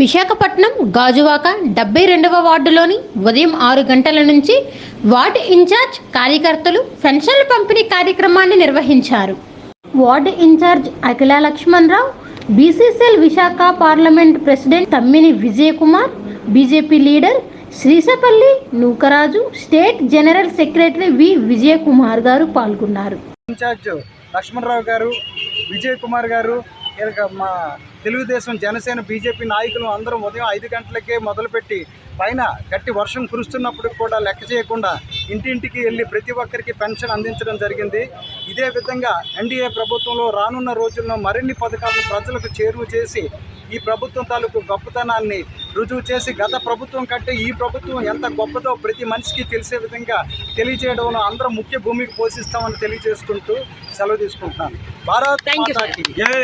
విశాఖపట్నం గాజువాక డెబ్బై రెండవ వార్డులోని ఉదయం ఆరు గంటల నుంచి వార్డు ఇన్ఛార్జ్ కార్యకర్తలు పెన్షన్ల పంపిణీ కార్యక్రమాన్ని నిర్వహించారు. Ward incharge Akhila Lakshmanarao BCCL Visakha parliament president Tammini Vijayakumar BJP leader Srisapalli Nukaraju state general secretary V Vijayakumar garu పాల్గొన్నారు. ఇన్ఛార్జ్ లక్ష్మణరావు గారు విజయ్ కుమార్ గారు ఇలాగ మా తెలుగుదేశం జనసేన బీజేపీ నాయకులు అందరం ఉదయం ఐదు గంటలకే మొదలుపెట్టి పైన గట్టి వర్షం కురుస్తున్నప్పుడు కూడా లెక్క చేయకుండా ఇంటింటికి వెళ్ళి ప్రతి ఒక్కరికి పెన్షన్ అందించడం జరిగింది. ఇదే విధంగా ఎన్డీఏ ప్రభుత్వంలో రానున్న రోజుల్లో మరిన్ని పథకాలను ప్రజలకు చేరువ చేసి ఈ ప్రభుత్వం తాలూకు గొప్పతనాన్ని రుజువు చేసి గత ప్రభుత్వం కంటే ఈ ప్రభుత్వం ఎంత గొప్పదో ప్రతి మనిషికి తెలిసే విధంగా తెలియజేయడంలో అందరం ముఖ్య భూమికి పోషిస్తామని తెలియజేసుకుంటూ సెలవు తీసుకుంటున్నాను. భారత్ Thank you, మాతాకి జై